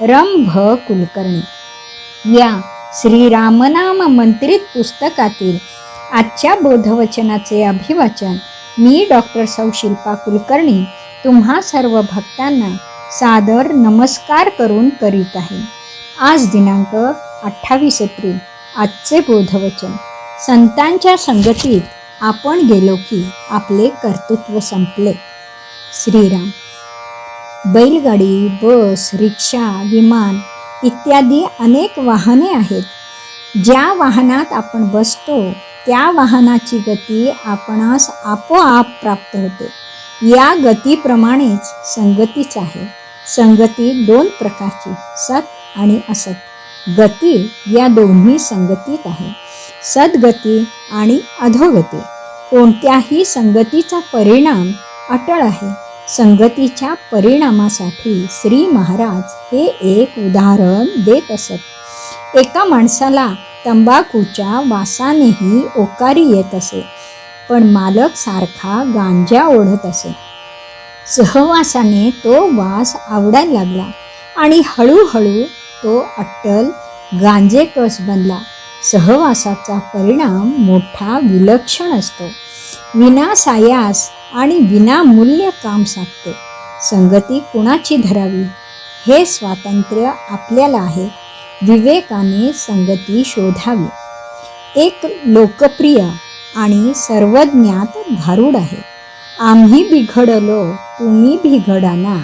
रंभ कुलकर्णी. या श्रीरामनाम मंत्रित पुस्तकातील आजच्या बोधवचनाचे अभिवाचन मी डॉक्टर सौ शिल्पा कुलकर्णी तुम्हा सर्व भक्तांना सादर नमस्कार करून करीत आहे. आज दिनांक अठ्ठावीस एप्रिल आजचे बोधवचन. संतांच्या संगतीत आपण गेलो की आपले कर्तृत्व संपले. श्रीराम बैलगाडी बस रिक्षा विमान इत्यादी अनेक वाहने आहेत. ज्या वाहनात आपण बसतो त्या वाहनाची गती आपणास आपोआप प्राप्त होते. या गतीप्रमाणेच संगतीच आहे. संगती दोन प्रकारची सत आणि असत. गती या दोन्ही संगतीत आहे. सद्गती आणि अधोगती. कोणत्याही संगतीचा परिणाम अटळ आहे. संगतीच्या परिणामासाठी श्री महाराज हे एक उदाहरण देत असत. एका माणसाला तंबाखूच्या वासानेही ओकारी येत असे पण मालक सारखा गांजा ओढत असे. सहवासाने तो वास आवडायला लागला आणि हळूहळू तो अट्टल गांजेकस बनला. सहवासाचा परिणाम मोठा विलक्षण असतो. विनासायास आणि विनामूल्य काम साधते. संगती कुणाची धरावी? हे स्वातंत्र्य आपल्याला आहे. विवेकाने संगती शोधावी. एक लोकप्रिय आणि सर्वज्ञात भारूड आहे. आम्ही बिघडलो तुम्ही बिघडाना.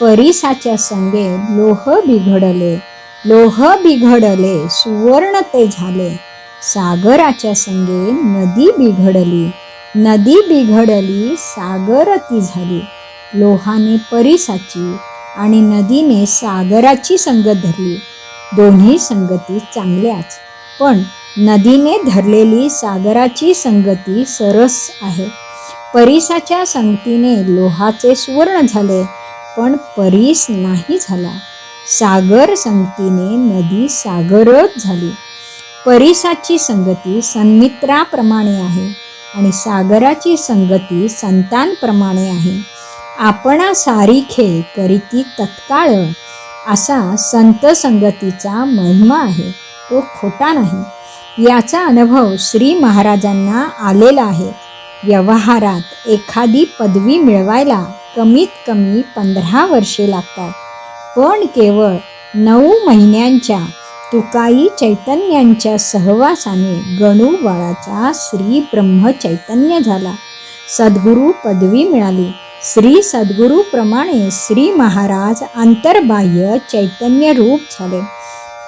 परिसाच्या संगे लोह बिघडले लोह बिघडले सुवर्ण ते झाले. सागराच्या संगे नदी बिघडली. नदी बिघडली सागर ती झाली. लोहाने परिसाची आणि नदीने सागराची संगत धरली. दोन्ही संगती चांगल्याच पण नदीने धरलेली सागराची संगती सरस आहे. परिसाच्या संगतीने लोहाचे सुवर्ण झाले पण परीस नाही झाला. सागर संगतीने नदी सागरच झाली. परिसाची संगती सन्मित्राप्रमाणे आहे. आणि सागराची संगती संतांप्रमाणे आहे. आपणा सारीखे करीती तत्काळ असा संत संगतीचा महिमा आहे. तो खोटा नाही. याचा अनुभव श्री महाराजांना आलेला आहे. व्यवहारात एखादी पदवी मिळवायला कमीत कमी पंधरा वर्षे लागतात. पण केवळ नऊ महिन्यांच्या तुकाई चैतन्यांच्या सहवासाने गणू बाळाचा श्री ब्रह्म चैतन्य झाला. सद्गुरू पदवी मिळाली. श्री सद्गुरूप्रमाणे श्री महाराज अंतर्बाह्य चैतन्य रूप झाले.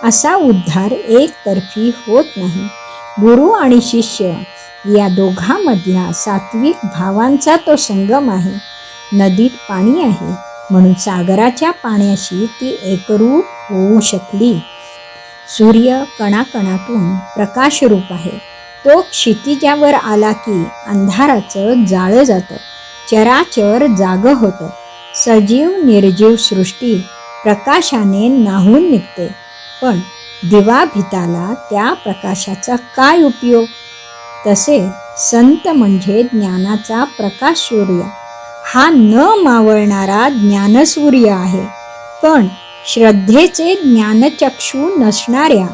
असा उद्धार एकतर्फी होत नाही. गुरु आणि शिष्य या दोघांमधला सात्विक भावांचा तो संगम आहे. नदीत पाणी आहे. म्हणून सागराच्या पाण्याशी ती एकरूप होऊ शकली. सूर्य कणाकणातून प्रकाशरूप आहे. तो क्षितिजावर आला की अंधाराचं जाळं जातं. चराचर जाग होतं. सजीव निर्जीव सृष्टी प्रकाशाने नाहून निघते. पण दिवा भिताला त्या प्रकाशाचा काय उपयोग? तसे संत म्हणजे ज्ञानाचा प्रकाश सूर्य. हा न मावळणारा ज्ञानसूर्य आहे. पण श्रद्धेचे ज्ञानचक्षू नसणाऱ्या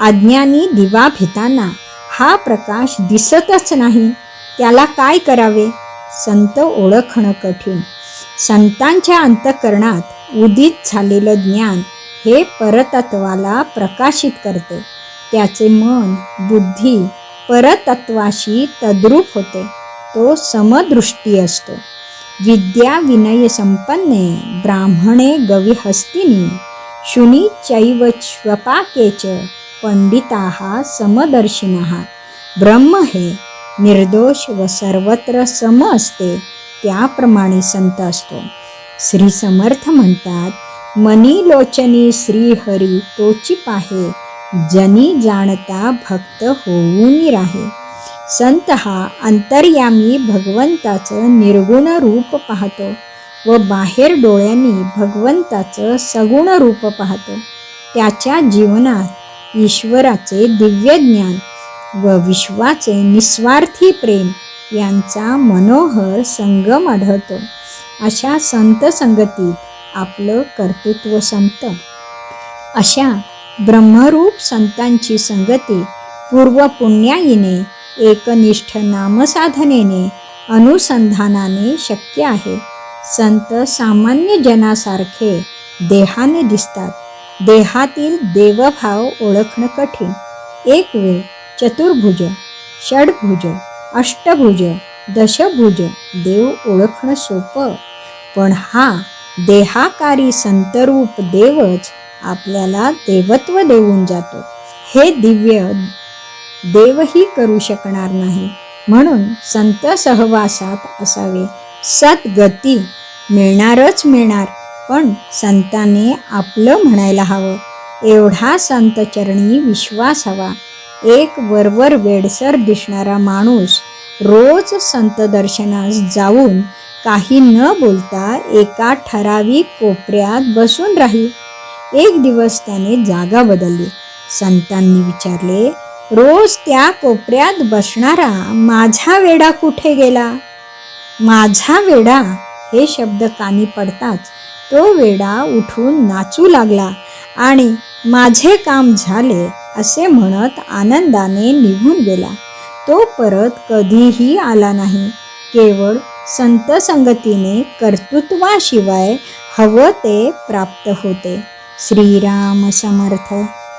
अज्ञानी दिवा भितांना हा प्रकाश दिसतच नाही. त्याला काय करावे? संत ओळखणं कठीण. संतांच्या अंतकरणात उदित झालेलं ज्ञान हे परतत्वाला प्रकाशित करते. त्याचे मन बुद्धी परतत्वाशी तद्रूप होते. तो समदृष्टी असतो. विद्या विनय संपन्ने ब्राह्मणे गविहस्तिनी शुनी चैव श्वपाकेच पंडिताः समदर्शिनः। ब्रह्म हे निर्दोष व सर्वत्र सम असते त्याप्रमाणे संत असतो। श्री समर्थ म्हणतात मनी लोचनी श्री हरी तोची पाहे जनी जाणता भक्त होऊन राहे। संत हा अंतर्यामी भगवंताचं निर्गुण रूप पाहतो व बाहेर डोळ्यांनी भगवंताचं सगुण रूप पाहतो. त्याच्या जीवनात ईश्वराचे दिव्य ज्ञान व विश्वाचे निस्वार्थी प्रेम यांचा मनोहर संगम आढळतो. अशा संत संगतीत आपलं कर्तृत्व संपतं. अशा ब्रह्मरूप संतांची संगती पूर्व पुण्याईने एकनिष्ठ नामसाधनेने अनुसंधानाने शक्य आहे. संत सामान्य जनासारखे देहाने दिसतात. देहातील देवभाव ओळखणं कठीण. एक वेळ चतुर्भुज षडभुज अष्टभुज दशभुज देव ओळखणं सोपं. पण हा देहाकारी संतरूप देवच आपल्याला देवत्व देऊन जातो. हे दिव्य देवही करू शकणार नाही. म्हणून संत सहवासात असावे. सद्गती मिळणारच मिळणार पण संताने आपलं म्हणायला हवं. एवढा संत चरणी विश्वास हवा. एक वरवर वेडसर दिसणारा माणूस रोज संत दर्शनास जाऊन काही न बोलता एका ठराविक कोपऱ्यात बसून राहील. एक दिवस त्याने जागा बदलली. संतांनी विचारले रोज त्या कोपऱ्यात बसणारा माझा वेडा कुठे गेला? माझा वेडा हे शब्द कानी पडताच तो वेडा उठून नाचू लागला आणि माझे काम झाले असे म्हणत आनंदाने निघून गेला. तो परत कधीही आला नाही. केवळ संत संगतीने कर्तृत्वाशिवाय हवं ते प्राप्त होते. श्रीराम समर्थ.